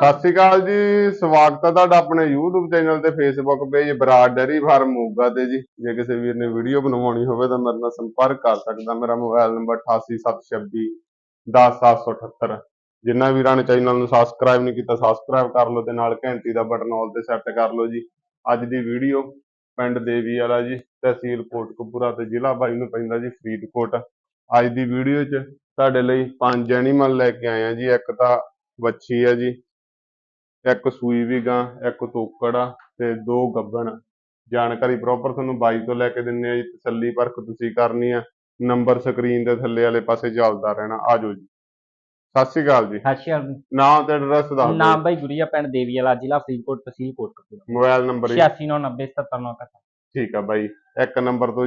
ਸਤਿ ਸ਼੍ਰੀ ਅਕਾਲ ਜੀ, ਸਵਾਗਤ ਹੈ ਤੁਹਾਡਾ ਆਪਣੇ YouTube ਚੈਨਲ ਤੇ Facebook page Brar dairy farm Moga ਤੇ ਜੀ। ਜੇ ਕਿਸੇ ਵੀਰ ਨੇ ਵੀਡੀਓ ਬਣਵਾਉਣੀ ਹੋਵੇ ਤਾਂ ਮੇਰੇ ਨਾਲ ਸੰਪਰਕ ਕਰ ਸਕਦਾ। ਮੇਰਾ ਮੋਬਾਈਲ ਨੰਬਰ 8876 10778 ਜਿਨ੍ਹਾਂ ਵੀਰਾਂ ਨੇ ਚੈਨਲ ਨੂੰ ਸਬਸਕ੍ਰਾਈਬ ਨਹੀਂ ਕੀਤਾ ਸਬਸਕ੍ਰਾਈਬ ਕਰ ਲਓ ਤੇ ਨਾਲ ਘੰਟੀ ਦਾ ਬਟਨ ਆਲ ਤੇ ਸੈੱਟ ਕਰ ਲਓ ਜੀ। ਅੱਜ ਦੀ ਵੀਡੀਓ ਪਿੰਡ ਦੇਵੀ ਵਾਲਾ ਜੀ, ਤਹਿਸੀਲ ਕੋਟਕਪੂਰਾ ਤੇ ਜ਼ਿਲ੍ਹਾ ਬਾਈ ਨੂੰ ਪੈਂਦਾ ਜੀ ਫਰੀਦਕੋਟ। ਅੱਜ ਦੀ ਵੀਡੀਓ 'ਚ ਤੁਹਾਡੇ ਲਈ ਪੰਜ ਐਨੀਮਲ ਲੈ ਕੇ ਆਏ ਆ ਜੀ, ਇੱਕ ਤਾਂ ਵੱਛੀ ਆ ਜੀ ਇੱਕ ਸੂਈ ਵੀ ਗਾਂ ਇੱਕ ਤੋਕੜ ਆ ਤੇ ਦੋ ਗੱਭਣ ਜਾਣਕਾਰੀ ਪ੍ਰੋਪਰ ਤੁਹਾਨੂੰ ਬਾਈ ਤੋਂ ਲੈ ਕੇ ਦਿੰਨੇ ਆ ਜੀ ਤਸੱਲੀ ਪਰਖ ਤੁਸੀਂ ਕਰਨੀ ਆ। ਨੰਬਰ ਸਕਰੀਨ ਦੇ ਥੱਲੇ ਵਾਲੇ ਪਾਸੇ ਚੱਲਦਾ ਰਹਿਣਾ। ਆਜੋ ਜੀ। ਸਤਿ ਸ਼੍ਰੀ ਅਕਾਲ ਜੀ। ਸਤਿ ਸ਼੍ਰੀ ਅਕਾਲ ਜੀ। ਨਾਮ ਤੇ ਐਡਰੈਸ ਦੱਸ ਦਿਓ ਨਾਮ ਬਾਈ ਗੁਰੀਆ ਪਿੰਡ ਦੇਵੀ ਵਾਲਾ ਜ਼ਿਲ੍ਹਾ ਫਰੀਦਕੋਟ ਤਹਿਸੀਲ ਕੋਟਕਪੂਰਾ। ਮੋਬਾਈਲ ਨੰਬਰ 8699977991 ਠੀਕ ਆ ਬਾਈ। ਇੱਕ ਨੰਬਰ ਤੋਂ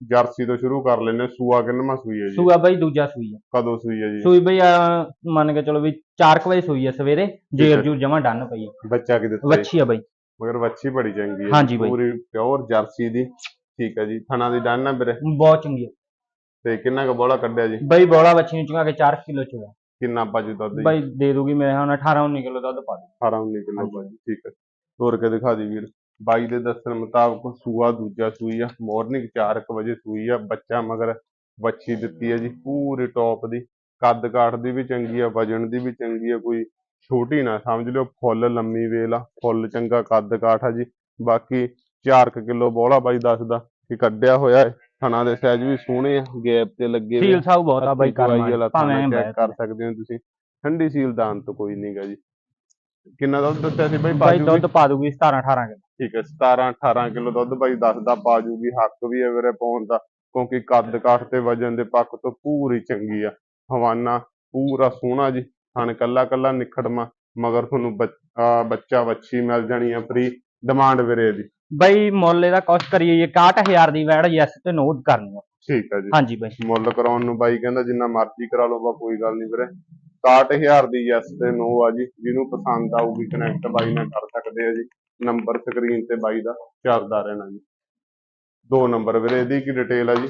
ਜਰਸੀ ਤੋਂ ਸ਼ੁਰੂ ਕਰ ਲੈਨੇ ਸੂਆ ਕਿੰਨਵਾਂ ਸੂਈ ਹੈ ਜੀ? ਸੂਆ ਬਾਈ ਦੂਜਾ ਸੂਈ ਆ ਕਦੋਂ ਸੂਈ ਹੈ ਜੀ? ਸੂਈ ਬਈ ਅਹ, ਮੰਨ ਕੇ ਚਲੋ ਵੀ 4 ਵਜੇ ਸੂਈ ਆ ਸਵੇਰੇ ਜੇਰ ਜੂਰ ਜਮਾ ਡੰਨ ਪਈ ਆ ਬੱਚਾ ਕਿ ਦਿੱਤਾ ਜੀ? ਵੱਛੀ ਆ ਬਾਈ। ਮਗਰ ਵੱਛੀ ਬੜੀ ਚੰਗੀ ਹੈ। ਹਾਂਜੀ ਬਾਈ। ਪੂਰੀ ਪਿਓਰ ਜਰਸੀ ਦੀ। ਠੀਕ ਹੈ ਜੀ। ਥਣਾ ਦੀ ਡਨ ਆ ਵੀਰੇ? ਬਹੁਤ ਚੰਗੀ ਆ ਤੇ ਕਿੰਨਾ ਕੁ ਬੋਲਾ ਕੱਢਿਆ ਜੀ? ਬਾਈ ਬੋਲਾ ਵੱਛੀ ਨੂੰ ਚੁਗਾ ਕੇ 4 ਕਿਲੋ ਚੁਗਾ। ਕਿੰਨਾ ਪਾਜੂ ਦੁੱਧ ਜੀ? ਬਾਈ ਦੇ ਦੂਗੀ ਮੇਰੇ ਹੁਣ 18 19 ਕਿਲੋ ਦੁੱਧ ਪਾ ਦੂ 18 19 ਕਿਲੋ। ਪਾਜੂ ਠੀਕ ਹੈ। ਤੋਰ ਕੇ ਦਿਖਾ ਦੀ ਵੀਰ? ਬਾਈ ਦੇ ਦੱਸਣ ਮੁਤਾਬਕ ਸੂਆ ਦੂਜਾ ਸੂਈ ਆ ਮਾਰਨਿੰਗ 4:00 ਵਜੇ ਸੂਈ ਆ ਬੱਚਾ ਮਗਰ ਵੱਛੀ ਦਿੱਤੀ ਹੈ ਜੀ ਪੂਰੀ ਟੌਪ ਦੀ ਕੱਦ ਕਾਠ ਦੀ ਵੀ ਚੰਗੀ ਆ ਵਜਨ ਦੀ ਵੀ ਚੰਗੀ ਆ ਕੋਈ ਛੋਟੀ ਨਾ ਸਮਝ ਲਿਓ ਫੁੱਲ ਲੰਮੀ ਵੇਲ ਆ ਫੁੱਲ ਚੰਗਾ ਕੱਦ ਕਾਠ ਆ ਜੀ ਬਾਕੀ 4 ਕਿਲੋ ਬੋਲਾ ਬਾਈ ਦੱਸਦਾ ਕਿ ਕੱਢਿਆ ਹੋਇਆ ਹੈ ਥਣਾ ਦੇ ਸਾਈਜ਼ ਵੀ ਸੋਹਣੇ ਆ ਗੈਪ ਤੇ ਲੱਗੇ ਸੀਲ ਸਾਊ ਬਹੁਤ ਆ ਬਾਈ ਕਰਮ ਭਾਵੇਂ ਚੈੱਕ ਕਰ ਸਕਦੇ ਹੋ ਤੁਸੀਂ ਠੰਡੀ ਸੀਲ ਦਾ ਅੰਤ ਕੋਈ ਨਹੀਂਗਾ ਜੀ। ਕਿੰਨਾ ਦੁੱਧ ਦੱਸਿਆ ਸੀ ਬਾਈ? ਬਾਈ ਦੁੱਧ ਪਾ ਦੂਗੀ 17 18 ਕਿਲੋ। ਠੀਕ ਹੈ 17 18 ਕਿਲੋ ਦੁੱਧ ਬਾਈ ਦੱਸਦਾ ਬਾਜੂਗੀ ਹੱਕ ਵੀ ਹੈ ਵੀਰੇ ਪਾਉਣ ਦਾ ਕਿਉਂਕਿ ਕੱਦ ਕਾਠ ਤੇ ਵਜਨ ਦੇ ਪੱਖ ਤੋਂ ਪੂਰੀ ਚੰਗੀ ਆ। ਹਵਾਨਾ ਪੂਰਾ ਸੋਹਣਾ ਜੀ ਥਣ ਕੱਲਾ ਕੱਲਾ ਨਿਖੜਮਾ ਮਗਰ ਤੁਹਾਨੂੰ ਬੱਚ- ਵੱਛੀ ਮਿਲ ਜਾਣੀ ਆ ਫ੍ਰੀ ਡਿਮਾਂਡ ਵੀਰੇ ਦੀ ਬਾਈ ਮੁੱਲ ਇਹਦਾ ਕੋਸਟ ਕਰੀਏ ਜੀ 61000 ਦੀ ਵੈੜ ਯੈਸ ਤੇ ਨੋ ਕਰਨੀ ਆ। ਠੀਕ ਹੈ ਜੀ। ਹਾਂਜੀ ਬਾਈ। ਮੁੱਲ ਕਰਾਉਣ ਨੂੰ ਬਾਈ ਕਹਿੰਦਾ ਜਿੰਨਾ ਮਰਜ਼ੀ ਕਰਾ ਲਓ ਬਾ ਕੋਈ ਗੱਲ ਨਹੀਂ ਵੀਰੇ। 61000 ਦੀ ਯੈਸ ਤੇ ਨੋ ਆ ਜੀ। ਜਿਹਨੂੰ ਪਸੰਦ ਆਊਗੀ ਕਨੈਕਟ ਬਾਈ ਨਾਲ ਕਰ ਸਕਦੇ ਆ ਜੀ। ਨੰਬਰ ਸਕਰੀਨ ਤੇ ਬਾਈ ਦਾ ਚੱਲਦਾ ਰਹਿਣਾ ਜੀ। ਦੋ ਨੰਬਰ ਵੀਰੇ ਇਹਦੀ ਕੀ ਡਿਟੇਲ ਆ ਜੀ?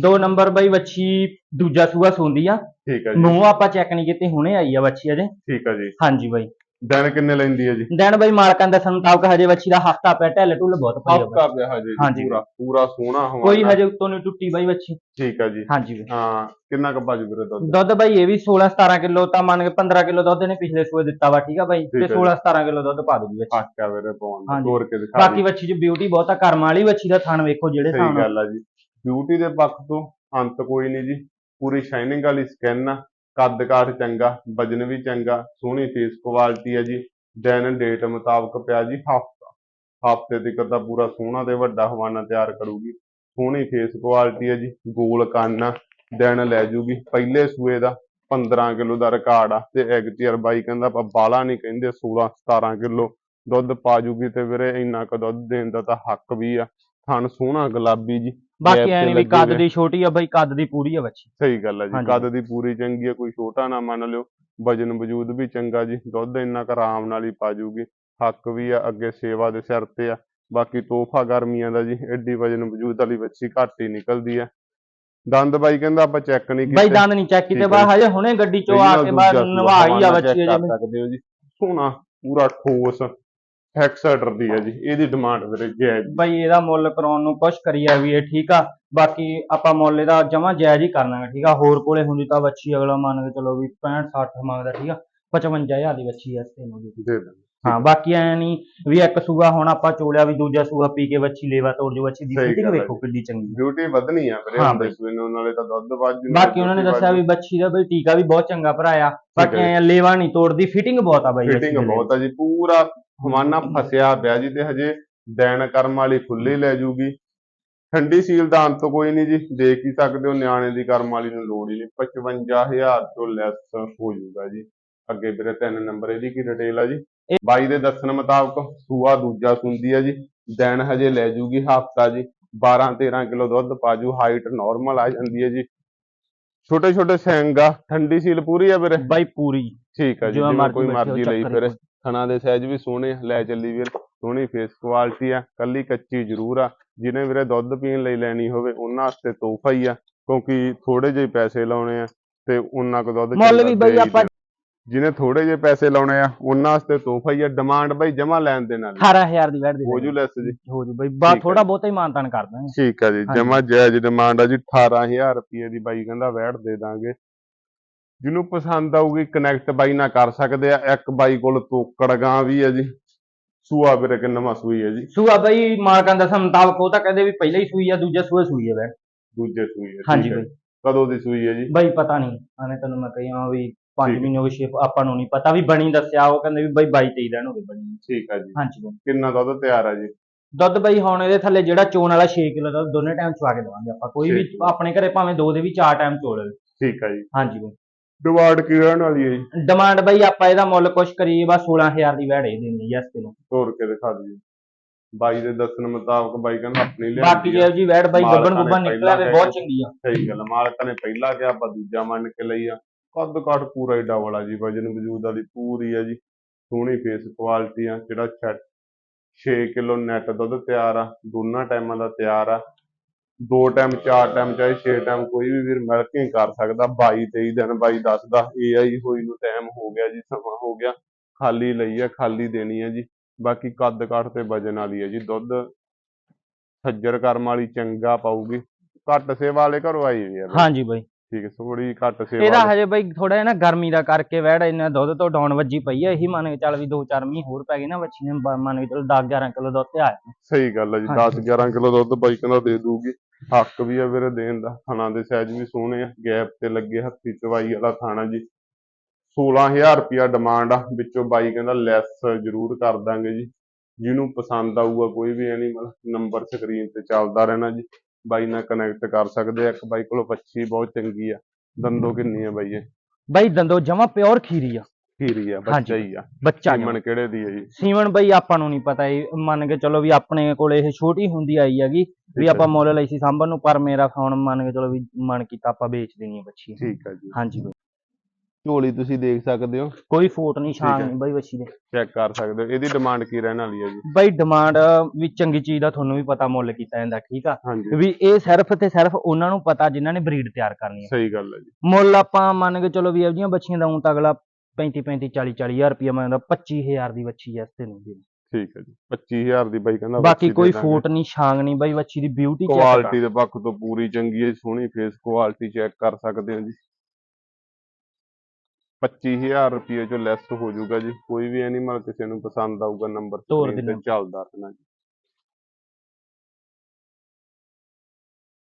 ਦੋ ਨੰਬਰ ਬਾਈ ਵੱਛੀ ਦੂਜਾ ਸੂਆ ਸੂੰਦੀ ਆ। ਠੀਕ ਹੈ ਜੀ। ਨੂੰ ਆਪਾਂ ਚੈੱਕ ਨਹੀਂ ਕੀਤੀ ਹੁਣੇ ਆਈ ਆ ਵੱਛੀ ਅਜੇ। ਠੀਕ ਹੈ ਜੀ। ਹਾਂਜੀ ਬਾਈ। ਦਿਨ ਕਿੰਨੇ ਲੈਂਦੀ ਹੈ ਜੀ? ਦਿਨ ਬਾਈ ਮਾਲਕਾਂ ਦਾ ਸੰਤਾਵਕ ਹਜੇ ਵੱਛੀ ਦਾ ਹਫਤਾ ਪਿਆ ਢਿੱਲ ਢੁੱਲ ਬਹੁਤ ਪਈ ਆ ਬਾਈ। ਹਫਤਾ ਪਿਆ ਹਜੇ ਜੀ ਹਾਂਜੀ। ਪੂਰਾ ਪੂਰਾ ਸੋਹਣਾ ਹਵਾਨਾ ਕੋਈ ਹਜੇ ਉੱਤੋਂ ਨਹੀਂ ਟੁੱਟੀ ਬਾਈ ਵੱਛੀ। ਠੀਕ ਹੈ ਜੀ। ਹਾਂਜੀ ਬਾਈ। ਹਾਂ ਕਿੰਨਾ ਕੁ ਬਾਜੂ ਵੀਰੇ ਦੁੱਧ? ਦੁੱਧ ਬਾਈ ਇਹ ਵੀ 16 17 ਕਿਲੋ ਤਾਂ ਮੰਨ ਕੇ 15 ਕਿਲੋ ਦੁੱਧ ਇਹਨੇ ਪਿਛਲੇ ਸੂਏ ਦਿੱਤਾ ਵਾ ਠੀਕ ਆ ਬਾਈ। ਠੀਕ ਤੇ ਹੈ ਜੀ। 16 17 ਕਿਲੋ ਦੁੱਧ ਪਾ ਦੂਗੀ ਵੱਛੀ। ਆਕਿਆ ਵੀਰੇ ਪਾਉਣ ਹਾਂਜੀ। ਕੇ ਦਿਖਾ ਬਾਕੀ ਦੀ ਵੱਛੀ 'ਚ ਬਿਊਟੀ ਬਹੁਤ ਆ ਕਰਮ ਵਾਲੀ ਵੱਛੀ ਦਾ ਥਣ ਵੇਖੋ ਜਿਹੜੇ ਸਹੀ ਨਾਲ। ਗੱਲ ਆ ਜੀ। ਬਿਊਟੀ ਦੇ ਪੱਖ ਤੋਂ ਅੰਤ ਕੋਈ ਨਹੀਂ ਜੀ। ਪੂਰੀ ਸ਼ਾਈਨਿੰਗ ਵਾਲੀ ਸਕਿਨ ਆ। ਕੱਦ ਕਾਠ ਚੰਗਾ, ਵਜਨ ਵੀ ਚੰਗਾ, ਸੋਹਣੀ ਫੇਸ ਕੁਆਲਿਟੀ ਹੈ ਜੀ। ਦਿਨ ਡੇਟ ਮੁਤਾਬਕ ਪਿਆ ਜੀ ਹਫਤਾ। ਹਫ਼ਤੇ ਤੱਕ ਤਾਂ ਪੂਰਾ ਸੋਹਣਾ ਤੇ ਵੱਡਾ ਹਵਾਨਾ ਤਿਆਰ ਕਰੂਗੀ। ਸੋਹਣੀ ਫੇਸ ਕੁਆਲਿਟੀ ਹੈ ਜੀ, ਗੋਲ ਕੰਨ ਆ। ਦਿਨ ਲੈ ਜੂਗੀ ਪਹਿਲੇ ਸੂਏ ਦਾ 15 ਕਿਲੋ ਦਾ ਰਿਕਾਰਡ ਆ ਤੇ ਐਗਟੀਆਰ ਬਾਈ ਕਹਿੰਦਾ ਆਪਾਂ ਬਾਲਾ ਨਹੀਂ ਕਹਿੰਦੇ 16 17 ਕਿਲੋ। ਦੁੱਧ ਪਾ ਜੂਗੀ ਤੇ ਵੀਰੇ ਇੰਨਾ ਕੁ ਦੁੱਧ ਦੇਣ ਦਾ ਤਾਂ ਹੱਕ ਵੀ ਆ। ਥਣ ਸੋਹਣਾ ਗੁਲਾਬੀ ਜੀ। ਬਾਕੀ ਐ ਨਹੀਂ ਵੀ ਕੱਦ। ਦੀ ਛੋਟੀ ਆ ਬਾਈ ਕੱਦ ਦੀ ਪੂਰੀ ਆ ਵੱਛੀ ਸਹੀ ਗੱਲ ਹੈ ਜੀ। ਕੱਦ ਦੀ ਪੂਰੀ ਚੰਗੀ ਹੈ ਕੋਈ ਛੋਟਾ ਨਾ ਮੰਨ ਲਿਓ। ਵਜਨ ਵਜੂਦ ਵੀ ਚੰਗਾ ਜੀ ਦੁੱਧ ਇੰਨਾ ਕੁ ਆਰਾਮ ਨਾਲ ਹੀ ਪਾ ਜੂਗੀ। ਹੱਕ ਵੀ ਆ ਅੱਗੇ ਸੇਵਾ ਦੇ ਸਿਰ ਤੇ ਆ। ਬਾਕੀ ਤੋਹਫਾ ਗਰਮੀਆਂ ਦਾ ਜੀ ਐਡੀ ਵਜਨ ਵਜੂਦ ਵਾਲੀ ਬੱਚੀ ਘੱਟ ਹੀ ਨਿਕਲਦੀ ਆ। ਦੰਦ ਬਾਈ ਕਹਿੰਦਾ ਆਪਾਂ ਚੈੱਕ ਨਹੀਂ ਬਾਈ ਕੀਤੇ। ਦੰਦ ਨਹੀਂ ਚੈੱਕ ਕੀਤੇ ਬਾ। ਹਜੇ ਹੁਣੇ ਗੱਡੀ ਚੋਂ ਆ ਕੇ ਸੂਆ ਨਵਾਈ ਆ ਸਕਦੇ ਹੋ ਜੀ। ਸੋਹਣਾ ਪੂਰਾ ਠੋਸ। ਹੈਕਸਟਰ ਦੀ ਹੈ ਜੀ ਇਹਦੀ ਡਿਮਾਂਡ ਵੀਰੇ ਜਾਇਜ਼ ਬਾਈ ਇਹਦਾ ਮੁੱਲ ਕਰਾਉਣ ਨੂੰ ਕੁਛ ਕਰੀਆ ਵੀ ਇਹ ਠੀਕ ਆ ਬਾਕੀ ਆਪਾਂ ਮੁੱਲ ਇਹਦਾ ਜਮਾ ਜਾਇਜ਼ ਹੀ ਕਰਨਾਗਾ ਠੀਕ ਆ? ਹੋਰ ਕੋਲੇ ਹੁੰਦੀ ਤਾਂ ਵੱਛੀ ਅਗਲਾ ਮੰਨ ਕੇ ਚਲੋ ਵੀ 65 60 ਮੰਗਦਾ ਠੀਕ ਆ? 55000 ਦੀ ਵੱਛੀ ਐ ਇਸ ਤੇ ਨੂੰ ਦੇ ਦੇਣਾ ਹਾਂ ਬਾਕੀ ਐ ਨਹੀਂ ਵੀ ਇੱਕ ਸੂਆ ਹੁਣ ਆਪਾਂ ਚੋਲਿਆ ਵੀ ਦੂਜਾ ਸੂਆ ਪੀ ਕੇ ਵੱਛੀ ਲੇਵਾ ਤੋੜ ਜੋ ਵੱਛੀ ਦੀ ਫਿਟਿੰਗ ਵੇਖੋ ਕਿੰਨੀ ਚੰਗੀ। ਬਿਊਟੀ ਵਧਣੀ ਆ ਵੀਰੇ ਹਾਂ ਹੁੰਦੇ। ਸੂਏ ਨੂੰ ਨਾਲੇ ਤਾਂ ਦੁੱਧ ਵੱਧ ਜੂ ਬਾਕੀ ਉਹਨਾਂ ਨੇ ਦੱਸਿਆ ਵੀ ਵੱਛੀ ਦਾ ਬਈ ਟੀਕਾ ਵੀ ਬਹੁਤ ਚੰਗਾ ਭਰਾਇਆ ਬਾਕੀ ਐ ਲੇਵਾ ਨਹੀਂ ਤੋੜਦੀ ਫਿਟਿੰਗ ਬਹੁਤ ਆ ਬਾਈ ਫਿਟਿੰਗ ਦੇ ਬਹੁਤ ਆ ਜੀ ਪੂਰਾ ਹਵਾਨਾ ਫਸਿਆ ਪਿਆ ਜੀ ਤੇ ਹਜੇ ਦੈਨ ਕਰਮ ਵਾਲੀ ਖੁੱਲੀ ਲੈ ਜੂਗੀ। ਠੰਡੀ ਸੀਲ ਦਾ ਅੰਤ ਕੋਈ ਨਹੀਂ ਜੀ ਦੇਖ ਹੀ ਸਕਦੇ ਹੋ ਨਿਆਣੇ ਦੀ ਕਰਮ ਵਾਲੀ ਨੂੰ ਲੋੜ ਹੀ ਨਹੀਂ। 55000 ਤੋਂ ਲੈਸ ਹੋ ਜਾਊਗਾ ਜੀ। ਅੱਗੇ ਵੀਰੇ ਤਿੰਨ ਨੰਬਰ ਇਹਦੀ ਕੀ ਡਿਟੇਲ ਆ ਜੀ? ਬਾਈ ਦੇ ਦੱਸਣ ਮੁਤਾਬਕ ਸੂਆ ਦੂਜਾ ਸੁੰਦੀ ਆ ਜੀ। ਦਿਨ ਹਜੇ ਲੈ ਜੂਗੀ ਹਫਤਾ ਜੀ। 12 13 ਕਿਲੋ ਦੁੱਧ ਪਾਜੂ ਹਾਈਟ ਨਾਰਮਲ ਆ ਜਾਂਦੀ ਹੈ ਜੀ। ਛੋਟੇ ਛੋਟੇ ਸਿੰਗ ਆ ਠੰਡੀ ਸੀਲ ਪੂਰੀ ਆ ਵੀਰੇ? ਬਾਈ ਪੂਰੀ। ਠੀਕ ਆ ਜੀ ਜਿਵੇਂ ਕੋਈ ਮਰਜ਼ੀ ਲਈ ਫਿਰ। ਥਣਾ ਦੇ ਸਾਈਜ਼ ਵੀ ਸੋਹਣੇ ਆ, ਲੈ ਚੱਲੀ ਵੀਰ ਸੋਹਣੀ ਫੇਸ ਕੁਆਲਿਟੀ ਆ ਕੱਲੀ ਕੱਚੀ ਜ਼ਰੂਰ ਆ। ਜਿਹਨੇ ਵੀਰੇ ਦੁੱਧ ਪੀਣ ਲਈ ਲੈਣੀ ਹੋਵੇ ਉਹਨਾਂ ਵਾਸਤੇ ਤੋਹਫਾ ਹੀ ਆ ਕਿਉਂਕਿ ਥੋੜੇ ਜਿਹੇ ਪੈਸੇ ਲਾਉਣੇ ਆ ਤੇ ਉਹਨਾਂ ਕੁ ਦੁੱਧ ਮੁੱਲ ਵੀ ਬਾਈ ਆਪਾਂ। ਜਿਹਨੇ ਥੋੜੇ ਜਿਹੇ ਪੈਸੇ ਲਾਉਣੇ ਆ ਉਹਨਾਂ ਵਾਸਤੇ ਤੋਹਫਾ ਹੀ ਆ। ਡਿਮਾਂਡ ਬਾਈ ਜਮਾ ਲੈਣ ਦੇ ਨਾਲ 18000 ਦੀ ਵੈਟ ਦੇ ਹੋ ਜੂ ਲੈਸ ਜੀ। ਹੋ ਜੂ ਬਈ ਬਾ ਥੋੜਾ ਬਹੁਤਾ ਹੀ ਮਾਨਤਾਨ ਕਰ ਦਾਂਗੇ। ਠੀਕ ਆ ਜੀ। ਜਮਾ ਜਾਇਜ਼ ਡਿਮਾਂਡ ਆ ਜੀ 18000 ਰੁਪਏ ਦੀ ਬਾਈ ਕਹਿੰਦਾ ਵੈਟ ਦੇ ਦਾਂਗੇ। ਜਿਹਨੂੰ ਪਸੰਦ ਆਊਗੀ ਕਨੈਕਟ ਬਾਈ ਨਾਲ ਕਰ ਸਕਦੇ ਆ। ਇੱਕ ਬਾਈ ਕੋਲ ਤੋਕੜ ਗਾਂ ਵੀ ਹੈ ਜੀ। ਸੂਆ ਵੀਰੇ ਕਿ ਨਵਾਂ ਸੂਈ ਹੈ ਜੀ। ਸੂਆ ਬਈ ਮਾਲਕਾਂ ਦਾ ਮੁਤਾਬਕ ਉਹ ਤਾਂ ਕਹਿੰਦੇ ਵੀ ਪਹਿਲਾਂ ਹੀ ਸੂਈ ਆ ਦੂਜਾ ਸੂਆ ਸੂਈ ਆ ਵੈਟ ਦੂਜੇ ਸੂਈ ਹੈ ਹਾਂਜੀ ਹੈ। ਬਈ। ਕਦੋਂ ਦੀ ਸੂਈ ਹੈ ਜੀ? ਬਈ ਪਤਾ ਨਹੀਂ। ਆਨੇ ਤੈਨੂੰ ਮੈਂ ਕਹੀ ਹਾਂ ਵੀ 5 ਠੀਕ। ਮਹੀਨੇ ਹੋ ਗਏ ਆਪਾਂ ਨੂੰ ਨਹੀਂ ਪਤਾ ਵੀ ਬਣੀ ਦੱਸਿਆ ਉਹ ਕਹਿੰਦੇ ਵੀ ਬਈ 22 23 ਦਿਨ ਹੋ ਗਏ ਬਣੀ। ਠੀਕ ਆ ਜੀ। ਹਾਂਜੀ ਬਈ। ਕਿੰਨਾ ਦੁੱਧ ਤਿਆਰ ਆ ਜੀ? ਦੁੱਧ ਬਈ ਹੁਣ ਇਹਦੇ ਥੱਲੇ ਜਿਹੜਾ ਚੋਣ ਵਾਲਾ 6 ਕਿਲੋ ਦਾ ਦੋਨੇ ਟਾਈਮ ਚਵਾ ਕੇ ਦੇਵਾਂਗੇ ਆਪਾਂ। ਕੋਈ ਵੀ। ਆਪਣੇ ਘਰੇ ਭਾਵੇਂ ਦੋ ਦੇ ਵੀ ਚਾਰ ਟਾਈਮ ਚੋਲ। ਠੀਕ ਆ ਜੀ। ਹਾਂਜੀ ਬਈ। ਡਿਮਾਂਡ ਕੀ ਰਹਿਣ ਵਾਲੀ ਹੈ ਜੀ? ਡਿਮਾਂਡ ਬਈ ਆਪਾਂ ਇਹਦਾ ਮੁੱਲ ਕੁਛ ਕਰੀਏ ਬਸ 16000 ਦੀ ਵੈੜ ਇਹ ਦੇਣੀ ਯਸ ਤੇ ਨੂੰ। ਤੋੜ ਕੇ ਦਿਖਾ ਦਿਓ ਬਾਈ ਦੇ ਦੱਸਣ ਮੁਤਾਬਕ ਬਾਈ ਕਹਿੰਦਾ ਆਪਣੀ ਲਿਆਂਦੀ ਬਾਕੀ ਆ। ਜੇ ਜੀ ਵੈੜ ਬਈ ਗੱਬਣ ਨੇ ਗੁੱਬਣ ਨਿਕਲਿਆ ਵੇ ਬਹੁਤ ਚੰਗੀ ਆ। ਸਹੀ ਗੱਲ ਆ, ਮਾਲਕਾਂ ਨੇ ਪਹਿਲਾਂ ਕਿਹਾ ਆਪਾਂ ਦੂਜਾ ਮੰਨ ਕੇ ਲਈ ਆ। ਕੱਦ ਕੱਟ ਪੂਰਾ ਹੀ ਡਬਲ ਆ ਜੀ ਵਜਨ ਵਜੂਦ ਵਾਲੀ ਪੂਰੀ ਆ ਜੀ। ਸੋਹਣੀ ਫੇਸ ਕੁਆਲਿਟੀ ਆ ਜਿਹੜਾ ਛੱਡ 6 ਕਿਲੋ ਨੈਟ ਦੁੱਧ ਤਿਆਰ ਆ ਦੋਨਾਂ ਟਾਈਮਾਂ ਦਾ ਤਿਆਰ ਆ। ਦੋ ਟਾਈਮ ਚਾਰ ਟਾਈਮ ਚਾਹੇ 6 ਟਾਈਮ ਕੋਈ ਵੀ ਵੀਰ ਮਿਲਕਿੰਗ ਕਰ ਸਕਦਾ 22 23 ਦਿਨ ਬਾਈ ਦੱਸਦਾ ਏਆਈ ਹੋਈ ਨੂੰ ਟਾਈਮ ਹੋ ਗਿਆ ਜੀ ਸਮਾਂ ਹੋ ਗਿਆ ਖਾਲੀ ਲਈ ਆ ਖਾਲੀ ਦੇਣੀ ਆ ਜੀ ਬਾਕੀ ਕੱਦ ਕੱਟ ਤੇ ਵਜਨ ਵਾਲੀ ਆ ਜੀ ਦੁੱਧ ਸੱਜਰ ਕਰਮ ਵਾਲੀ ਚੰਗਾ ਪਾਊਗੀ ਘੱਟ ਸੇਵਾ ਵਾਲੇ ਘਰੋਂ ਆਈ ਹੋਈ ਆ। ਹਾਂਜੀ ਬਈ ਠੀਕ ਹੈ ਥੋੜੀ ਘੱਟ ਸੇਵਾ ਇਹਦਾ। ਹਜੇ ਬਈ ਥੋੜਾ ਜਿਹਾ ਨਾ ਗਰਮੀ ਦਾ ਕਰਕੇ ਵੈੜ ਇੰਨਾ ਦੁੱਧ ਤੋਂ ਡਾਉਣ ਵੱਜੀ ਪਈ ਆ ਇਹੀ ਮੰਨ ਕੇ ਚੱਲ ਵੀ 2-4 ਮਹੀਨੇ ਹੋਰ ਪੈ ਗਏ ਨਾ ਬੱਚੀ ਨੇ ਮੰਨ ਕੇ ਚੱਲ 10-11 ਕਿਲੋ ਦੁੱਧ ਤੇ ਆਇਆ ਸਹੀ ਗੱਲ ਹੈ ਜੀ ਹਾਂਜੀ। 10 11 ਕਿਲੋ ਦੁੱਧ ਬਾਈ ਕਹਿੰਦਾ ਦੇ ਦੂਗੀ ਹੱਕ ਵੀ ਆ ਵੀਰੇ ਦੇਣ ਦਾ, ਥਣਾ ਦੇ ਸਾਈਜ਼ ਵੀ ਸੋਹਣੇ ਆ, ਗੈਪ ਤੇ ਲੱਗੇ ਹੱਥੀ ਚਵਾਈ ਵਾਲਾ ਥਾਣਾ ਜੀ। 16000 ਰੁਪਿਆ ਡਿਮਾਂਡ ਆ, ਵਿੱਚੋਂ ਬਾਈ ਕਹਿੰਦਾ ਲੈਸ ਜ਼ਰੂਰ ਕਰ ਦਾਂਗੇ ਜੀ। ਜਿਹਨੂੰ ਪਸੰਦ ਆਊਗਾ ਕੋਈ ਵੀ ਐਨੀਮਲ ਨੰਬਰ ਸਕਰੀਨ ਤੇ ਚੱਲਦਾ ਰਹਿਣਾ ਜੀ। ਬਾਈ ਨਾਲ ਕਨੈਕਟ ਕਰ ਸਕਦੇ ਆ, ਇੱਕ ਬਾਈ ਕੋਲੋਂ ਬੱਚੀ ਬਹੁਤ ਚੰਗੀ ਆ। ਦੰਦੋ ਕਿੰਨੀ ਆ ਬਾਈ ਇਹ? ਬਾਈ ਦੰਦੋ ਜਮਾ ਪਿਓਰ ਖੀਰੀ ਆ। ਖੀਰੀ ਆ ਬੱਚਾ। ਹੀ ਆ। ਬੱਚਾ ਕੀਮਨ ਕਿਹੜੇ ਦੀ ਆ ਜੀ? ਸੀਮਨ ਬਈ ਆਪਾਂ ਨੂੰ ਨਹੀਂ ਪਤਾ ਇਹ ਮੰਨ ਕੇ ਚਲੋ ਵੀ ਆਪਣੇ ਕੋਲ ਇਹ ਛੋਟੀ ਹੁੰਦੀ ਆਈ ਹੈਗੀ ਵੀ ਹੈ ਆਪਾਂ ਮੁੱਲ ਲਈ ਸੀ ਸਾਂਭਣ ਨੂੰ ਪਰ ਮੇਰਾ ਫੋਨ ਮੰਨ ਕੇ ਚਲੋ ਵੀ ਮਨ ਕੀਤਾ ਆਪਾਂ ਵੇਚ ਦੇਣੀ ਹੈ ਬੱਚੀ। ਠੀਕ ਆ ਜੀ। ਹਾਂਜੀ ਬਈ। ਝੋਲੀ ਤੁਸੀਂ ਦੇਖ ਸਕਦੇ ਹੋ। ਕੋਈ ਫੋਟ ਨਹੀਂ ਛਾਂ ਹੈ। ਨਹੀਂ ਬਈ ਬੱਚੀ ਦੇ। ਚੈੱਕ ਕਰ ਸਕਦੇ ਹੋ। ਇਹਦੀ ਡਿਮਾਂਡ ਕੀ ਰਹਿਣ ਵਾਲੀ ਹੈ ਜੀ? ਬਈ ਡਿਮਾਂਡ ਵੀ ਚੰਗੀ ਚੀਜ਼ ਦਾ ਤੁਹਾਨੂੰ ਵੀ ਪਤਾ ਮੁੱਲ ਕੀਤਾ ਜਾਂਦਾ ਠੀਕ ਆ? ਵੀ ਇਹ ਸਿਰਫ ਤੇ ਸਿਰਫ ਉਹਨਾਂ ਨੂੰ ਪਤਾ ਜਿਨ੍ਹਾਂ ਨੇ ਬਰੀਡ ਤਿਆਰ ਕਰਨੀ ਹੈ ਸਹੀ ਗੱਲ ਹੈ ਜੀ। ਮੁੱਲ ਆਪਾਂ ਮੰਨ ਕੇ ਚਲੋ ਵੀ ਇਹੋ ਜਿਹੀਆਂ ਬੱਚੀਆਂ ਦਾ ਊਂ ਤਾਂ ਅਗਲਾ 35 35 40 40000 ਰੁਪਏ ਮੰਗਦਾ 25000 ਦੀ ਬੱਚੀ ਐ ਇਸ ਤੇ ਨੂੰ। ਠੀਕ ਹੈ ਜੀ 25000 ਦੀ ਬਾਈ ਕਹਿੰਦਾ ਬਾਕੀ ਕੋਈ ਫੋਟ ਨਹੀਂ ਛਾਂਗ ਨਹੀਂ ਬਈ ਬੱਚੀ ਦੀ ਬਿਊਟੀ ਚੈੱਕ ਕੁਆਲਿਟੀ ਦੇ ਪੱਖ ਤੋਂ ਪੂਰੀ ਚੰਗੀ ਹੈ ਸੋਹਣੀ ਫੇਸ ਕੁਆਲਿਟੀ ਚੈੱਕ ਕਰ ਸਕਦੇ ਹੋ ਜੀ। 25000 ਰੁਪਏ ਚੋਂ ਲੈਸ ਹੋ ਜਾਊਗਾ ਜੀ ਕੋਈ ਵੀ ਐਨੀਮਲ ਕਿਸੇ ਨੂੰ ਪਸੰਦ ਆਊਗਾ ਨੰਬਰ ਤੇ ਚੱਲਦਾ ਰਹਿਣਾ ਜੀ।